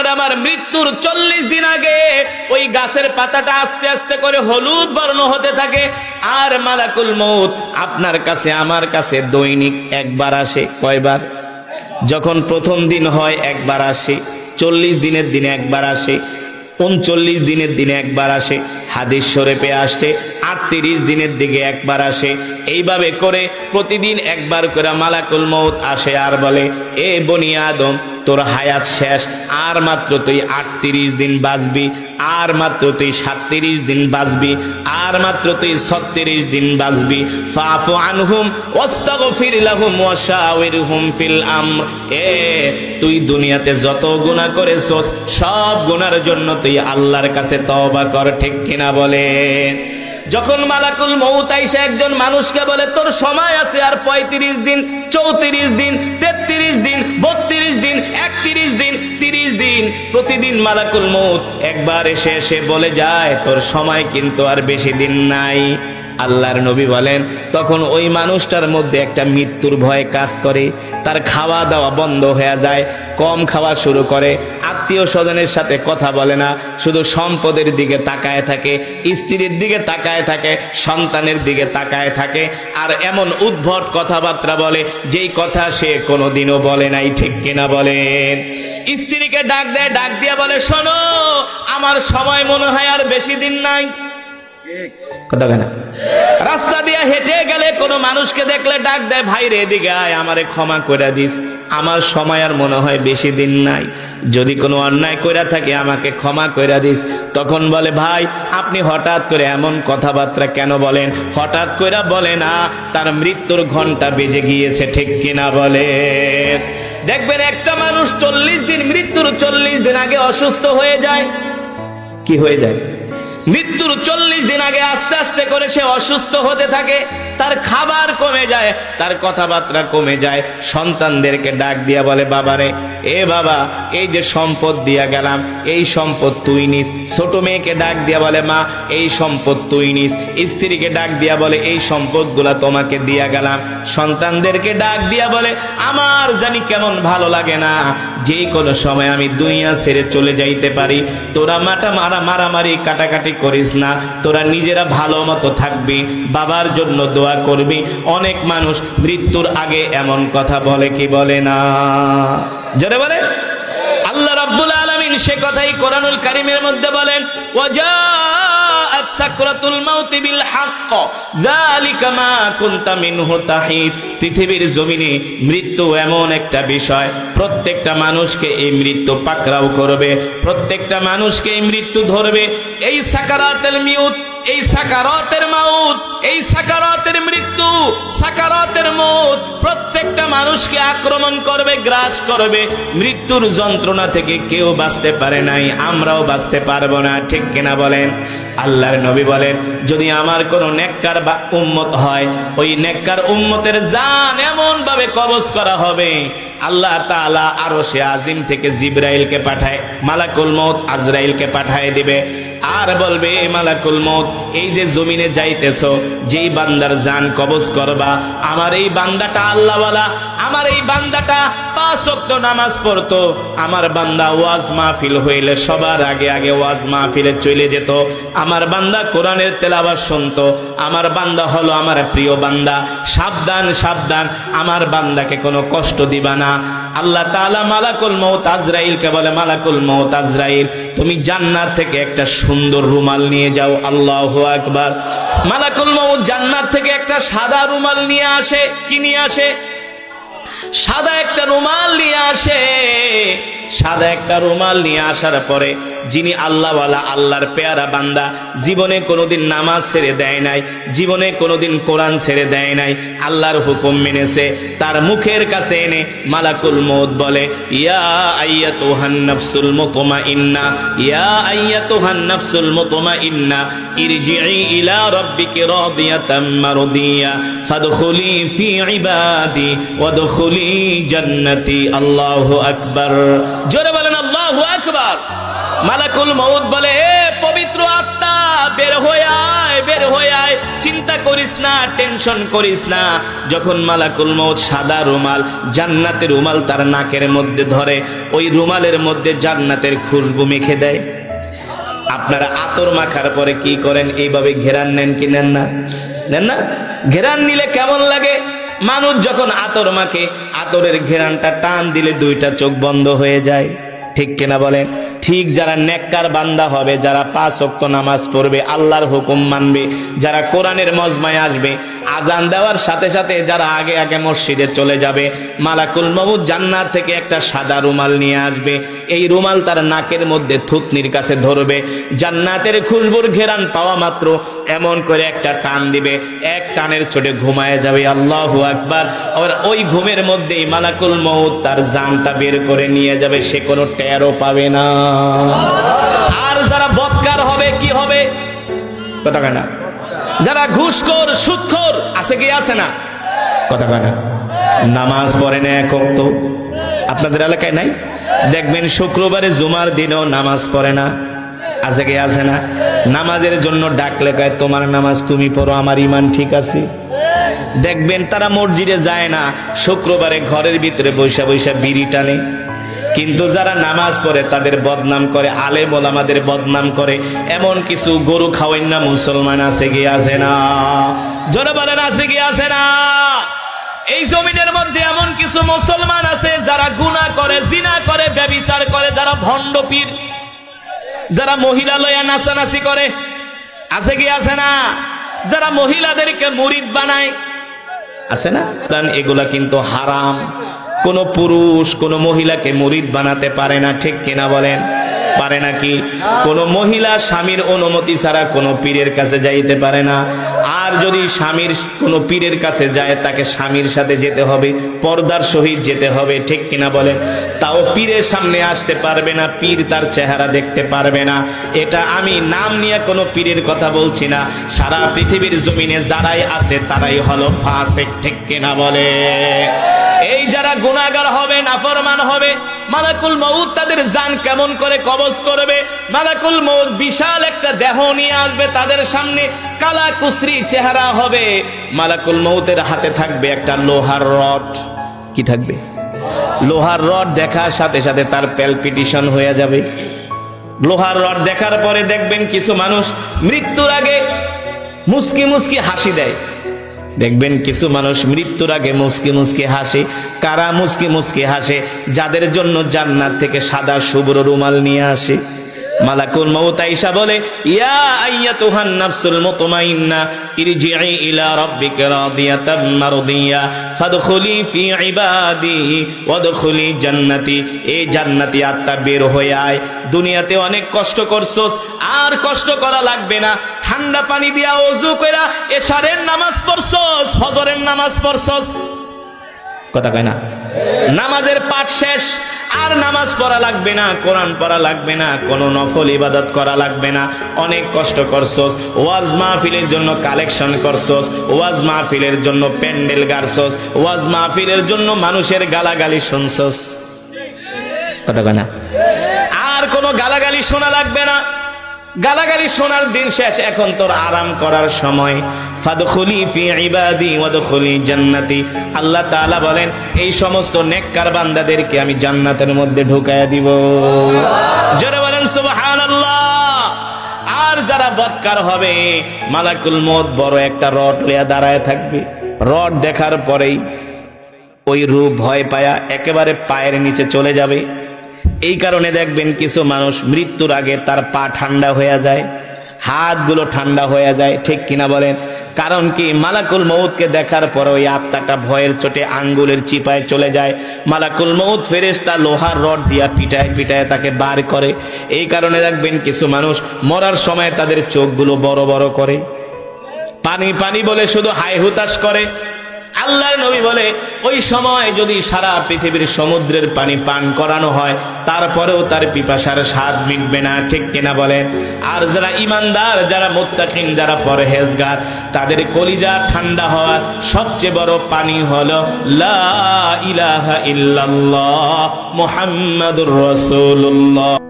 আপনার আমার মৃত্যুর চল্লিশ দিন আগে ওই গাছের পাতাটা আস্তে আস্তে করে হলুদ বর্ণ হতে থাকে। আর মালাকুল মৌত আপনার কাছে, আমার কাছে দৈনিক একবার আসে। কয়বার? যখন প্রথম দিন হয়, একবার আসে। চল্লিশ দিনের দিনে একবার আসে। উনচল্লিশ দিনের দিনে একবার আসে। হাদিস শরীফে আটত্রিশ দিনের দিকে একবার আসে। এইভাবে করে প্রতিদিন একবার করে মালাকুল মৌত আসে আর বলে, এ বনি আদম, তোর হায়াত শেষ, আর মাত্র তুই আটত্রিশ দিন বাঁচবি, আর মাত্র তুই সাতত্রিশ দিন বাঁচবি, আর মাত্র তুই ছত্রিশ দিন বাঁচবি। ফাফু আনহুম, ওয়াস্তাগফির লাহুম ওয়াশাওয়িরহুম ফিল আমর। এ, তুই দুনিয়াতে যত গুনাহ করেছস, সব গুনার জন্য তুই আল্লাহর কাছে তওবা কর, ঠিক কিনা বলেন? যখন মালাকুল মৌত আইসা একজন মানুষকে বলে, তোর সময় আছে আর পঁয়ত্রিশ দিন, চৌত্রিশ দিন, তেত্রিশ দিন, বত্রিশ দিন, একত্রিশ দিন, তিরিশ দিন। প্রতিদিন মালাকুল মৌত একবার এসে এসে বলে যায়, তোর সময় কিন্তু আর বেশি দিন নাই। আল্লাহর নবী বলেন, তখন ওই মানুষটার মধ্যে একটা মৃত্যুর ভয় কাজ করে, তার খাওয়া দাওয়া বন্ধ হয়ে যায়। কম খাওয়া শুরু করে, আত্মীয় স্বজনের সাথে কথা বলে না, শুধু সম্পদের দিকে তাকায় থাকে, স্ত্রীর দিকে তাকায় থাকে, সন্তানের দিকে তাকায় থাকে, আর এমন উদ্ভট কথাবার্তা বলে, যেই কথা সে কোনোদিনও বলে নাই, ঠিক কিনা বলেন? স্ত্রীকে ডাক দেয়, ডাক দিয়ে বলে, শোনো, আমার সময় মনে হয় আর বেশি দিন নাই। রাস্তা দিয়ে হেঁটে গেলে কোনো মানুষকে দেখলে ডাক দেয়, ভাই রে এদিকে আয়, আমারে ক্ষমা করে দিস। আমার সময় আর মনে হয় বেশি দিন নাই। যদি কোনো অন্যায় কইরা থাকে, আমাকে ক্ষমা কইরা দিস। তখন বলে, ভাই, আপনি হঠাৎ করে এমন কথাবার্তা কেন বলেন? হঠাৎ কইরা বলে না, তার মৃত্যুর ঘণ্টা বেজে গিয়েছে, ঠিক কিনা বলে? দেখবেন একটা মানুষ চল্লিশ দিন, মৃত্যুর চল্লিশ দিন আগে অসুস্থ হয়ে যায়। কি হয়ে যায়? মৃত্যুর চল্লিশ দিন আগে আস্তে আস্তে করে সে অসুস্থ হতে থাকে তার খাবার কমে যায়, তার কথাবার্তা কমে যায়। সন্তানদেরকে ডাক দিয়া বলে, বাবারে, এ বাবা, এই যে সম্পদ দিয়া গেলাম, এই সম্পদ তুই নিস। ছোট মেয়েকে ডাক দিয়া বলে, মা, এই সম্পদ তুই নিস। স্ত্রীকে ডাক দিয়া বলে, এই সম্পদগুলা তোমাকে দিয়া গেলাম। সন্তানদেরকে ডাক দিয়া বলে, আমার জানি কেমন ভালো লাগে না। যে কোনো সময় আমি দুইয়া ছেড়ে চলে যাইতে পারি। তোরা মাটা মারা মারামারি কাটাকাটি করিস না। তোরা নিজেরা ভালো মতো থাকবি। বাবার জন্য দোয়া করবি। অনেক মানুষ মৃত্যুর আগে এমন কথা বলে কি বলে না? জোরে বলে? আল্লাহ রাব্বুল আলামিন সে কথাই কোরআনুল কারীমের মধ্যে বলেন জমিনে মৃত্যু এমন একটা বিষয়, প্রত্যেকটা মানুষকে এই মৃত্যু পাকড়াও করবে, প্রত্যেকটা মানুষকে মৃত্যু ধরবে। এই এই সাকারাতের মাউত, এই মৃত্যু সাকারাতের মৌত প্রত্যেকটা মানুষকে আক্রমণ করবে, গ্রাস করবে। মৃত্যুর যন্ত্রণা থেকে কেউ বাঁচতে পারে নাই, আমরাও বাঁচতে পারব না, ঠিক কিনা বলেন? আল্লাহর নবী বলেন, যদি আমার কোনো নেককার বা উম্মত হয়, ওই নেককার উম্মতের জান এমন ভাবে কবজ করা হবে, আল্লাহ তাআলা আরও সে আজিম থেকে জিব্রাইলকে পাঠায়, মালাকুল মৌত আজরাইলকে পাঠায় দিবে। আর বলবে, "এ মালাকুল মত এই যে জমিনে যাইতেছ, যেই বান্দার জান কবজ করবা, আমার এই বান্দাটা আল্লাহওয়ালা আমার এই বান্দাটা পাঁচ ওয়াক্ত নামাজ পড়তো। আমার বান্দা ওয়াজ মাহফিল হইলে সবার আগে আগে ওয়াজ মাহফিলে চলে যেত। আমার বান্দা কোরআনের তেলাবাস শুনতো। আমার বান্দা হলো আমার প্রিয় বান্দা। সাবধান সাবধান। আমার বান্দাকে কোনো কষ্ট দিবা না। আল্লাহ তাআলা মালাকুল মৌত আজরাইলকে বলে, মালাকুল মৌত আজরাইল, তুমি জান্নাত থেকে একটা সুন্দর রুমাল নিয়ে যাও। আল্লাহ আকবার। মালাকুল মৌত জান্নাত থেকে একটা সাদা রুমাল নিয়ে আসে। কি নিয়ে আসে? সাদা একটা রুমাল নিয়ে আসে সাদা একটা রুমাল নিয়ে আসার পরে যিনি আল্লাহওয়ালা, আল্লাহর পেয়ারা বান্দা, জীবনে কোনোদিন নামাজ ছেড়ে দেয় নাই, জীবনে কোনোদিন কোরআন ছেড়ে দেয় নাই, আল্লাহর হুকুম মেনেছে, তার মুখের কাছে এনে মালাকুল মৌত বলে, ইয়া তোহান নফসুল মুতমা ইন্না ইয়া আইয়া তোহান নফসুল মুতমা ইন্না জোরে বলেন, আল্লাহু আকবার। মালাকুল মউত বলে পবিত্র আত্মা, বের হয়ে আয়, বের হয়ে আয়। চিন্তা করিস না, টেনশন করিস না। যখন মালাকুল মৌত সাদা রুমাল, জান্নাতের রুমাল তার নাকের মধ্যে ধরে, ওই রুমালের মধ্যে জান্নাতের খুশবু মেখে দেয়। আপনারা আতর মাখার পরে কি করেন? এইভাবে ঘেরান নেন কি নেন না? নেন না? ঘেরান নিলে কেমন লাগে? মানুষ যখন আতর মাখে, আতরের ঘেরানটা টান দিলে দুইটা চোখ বন্ধ হয়ে যায়। ঠিক কিনা বলেন? ঠিক যারা নেককার বান্দা হবে, যারা পাঁচ অক্ত নামাজ পড়বে, আল্লাহর হুকুম মানবে, যারা কোরআনের মজমায় আসবে আজান দেওয়ার সাথে সাথে যারা আগে আগে মসজিদে চলে যাবে, মালাকুল মহুদ জান্নাত থেকে একটা সাদা রুমাল নিয়ে আসবে। এই রুমাল তার নাকের মধ্যে থুতনির কাছে ধরবে। জান্নাতের খুশবুর ঘেরান পাওয়া মাত্র এমন করে একটা টান দিবে। এক টানের ছোটে ঘুমায় যাবে, আল্লাহ আকবার। আবার ওই ঘুমের মধ্যেই মালাকুল মহুদ তার জানটা বের করে নিয়ে যাবে, সে কোনো টেরও পাবে না। আর যারা বৎকার হবে, কি হবে? কথা না। যারা ঘুষখোর, সুদখোর, আছে কি, আছে না? কথা না। নামাজ পড়ে না এক অক্ত আপনাদের এলাকায় নাই? দেখবেন শুক্রবারে জুমার দিনও নামাজ পড়ে না। আছে কি, আছে না? নামাজের জন্য ডাকলে কয়, তোমার নামাজ তুমি পড়ো, আমার ইমান ঠিক আছে। দেখবেন তারা মসজিদে যায় না, শুক্রবারে ঘরের ভিতরে বৈশা বৈশা বিড়ি টানে। কিন্তু যারা নামাজ পড়ে, তাদের বদনাম করে আলে আমাদের বদনাম করে। এমন কিছু গরু খাওয়াই না, মুসলমান আছে কি আছে না? জোরে আছে কি আছে না? এই জমিনের মধ্যে এমন কিছু মুসলমান আছে, যারা গুনাহ করে, জিনা করে, ব্যবিচার করে, যারা ভণ্ড পীর, যারা মহিলা লয়া নাচানাচি করে। আছে কি আছে না? যারা মহিলাদেরকে মুরিদ বানায়। আছে না? এগুলা কিন্তু হারাম। কোন পুরুষ কোন মহিলাকে মুরিদ বানাতে পারে না, ঠিক কিনা বলেন? পারে নাকি কোন মহিলা স্বামীর অনুমতি ছাড়া কোন পীরের কাছে যাইতে পারে না। আর যদি স্বামীর, কোন পীরের কাছে যায়, তাকে স্বামীর সাথে যেতে হবে, পর্দার সহিত যেতে হবে, ঠিক কিনা বলেন? তাও পীরের সামনে আসতে পারবে না, পীর তার চেহারা দেখতে পারবে না। এটা আমি নাম নিয়ে কোনো পীরের কথা বলছি না। সারা পৃথিবীর জমিনে যারাই আছে, তারাই হলো ফাসেক, ঠিক কিনা বলে এই যারা গুণাগার হবে, নাফরমান হবে, মালাকুল মৌত তাদের জান কেমন করে কবজ করবে? মালাকুল মৌত বিশাল একটা দেহ নিয়ে আসবে, তাদের সামনে কালা কুসরি চেহারা হবে। মালাকুল মৌতের হাতে থাকবে একটা লোহার রড। কি থাকবে? লোহার রড দেখার সাথে সাথে তার প্যালপিটিশন হয়ে যাবে। লোহার রড দেখার পরে দেখবেন কিছু মানুষ মৃত্যুর আগে মুস্কি মুস্কি হাসি দেয়। দেখবেন কিছু মানুষ মৃত্যুর আগে মুসকি মুসকি হাসে, কারা মুসকি মুসকি হাসে, যাদের জন্য জান্নাত থেকে সাদা শুভ্র রুমাল নিয়ে আসে। মালাকুল মউত আয়েশা বলে, ইয়া আইয়াতুহান নাফসুল মুতমাইন্না ইরজিই ইলা রাব্বিকা রাদিয়াতাম মারদিয়া, ফাদখুলি ফি ইবাদি, ওয়াদখুলি জান্নাতি। এই জান্নাতি আত্মা বের হয়ে আয়। দুনিয়াতে অনেক কষ্ট করছস, আর কষ্ট করা লাগবে না। ঠান্ডা পানি দিয়া ওযু কইরা এশারের নামাজ পড়ছস, ফজরের নামাজ পড়ছস। কথা কয় না? নামাজের পাঠ শেষ, আর নামাজ পড়া লাগবে না, কোরআন পড়া লাগবে না, কোনো নফল ইবাদত করা লাগবে না। অনেক কষ্ট করছস, ওয়াজ মাহফিলের জন্য কালেকশন করছস, ওয়াজ মাহফিলের জন্য প্যান্ডেল গাড়ছস, ওয়াজ মাহফিলের জন্য মানুষের গালাগালি শুনছস। কথা না? আর কোনো গালাগালি শোনা লাগবে না। গালাগালি শোনার দিন শেষ, এখন তোর আরাম করার সময়। আল্লাহ তাআলা বলেন, এই সমস্ত নেককার বান্দাদেরকে আমি জান্নাতের মধ্যে ঢুকায়া দিব। জোরে বলেন, সুবহানাল্লাহ। আর যারা বদকার হবে, মালাকুল মউত বড় একটা রড লইয়া দাঁড়ায় থাকবে। রড দেখার পরেই ওই রূপ ভয় পায়া একেবারে পায়ের নিচে চলে যাবে। এই কারণে দেখবেন কিছু মানুষ মৃত্যুর আগে তার পা ঠান্ডা হয়ে যায়, হাতগুলো ঠান্ডা হয়ে যায়, ঠিক কিনা বলেন? কারণ কি? মালাকুল মৌতকে দেখার পর ওই আত্মাটা ভয়ের চোটে আঙ্গুলের চিপায় চলে যায়। মালাকুল মৌত ফেরেস্তা লোহার রড দিয়া পিটায় পিটায় তাকে বার করে। এই কারণে দেখবেন কিছু মানুষ মরার সময় তাদের চোখগুলো বড় বড় করে। পানি পানি বলে শুধু হাই হুতাশ করে আল্লাহর নবী বলে, ওই সময় যদি সারা পৃথিবীর সমুদ্রের পানি পান করানো হয়, তারপরেও তার পিপাসার স্বাদ মিটবে না, ঠিক কিনা বলেন আর যারা ইমানদার, যারা মুত্তাকিন, যারা পরহেজগার, তাদের কলিজা ঠান্ডা হওয়ার সবচেয়ে বড় পানি হলো, লা ইলাহা ইল্লাল্লাহ, মুহাম্মাদুর রাসূলুল্লাহ।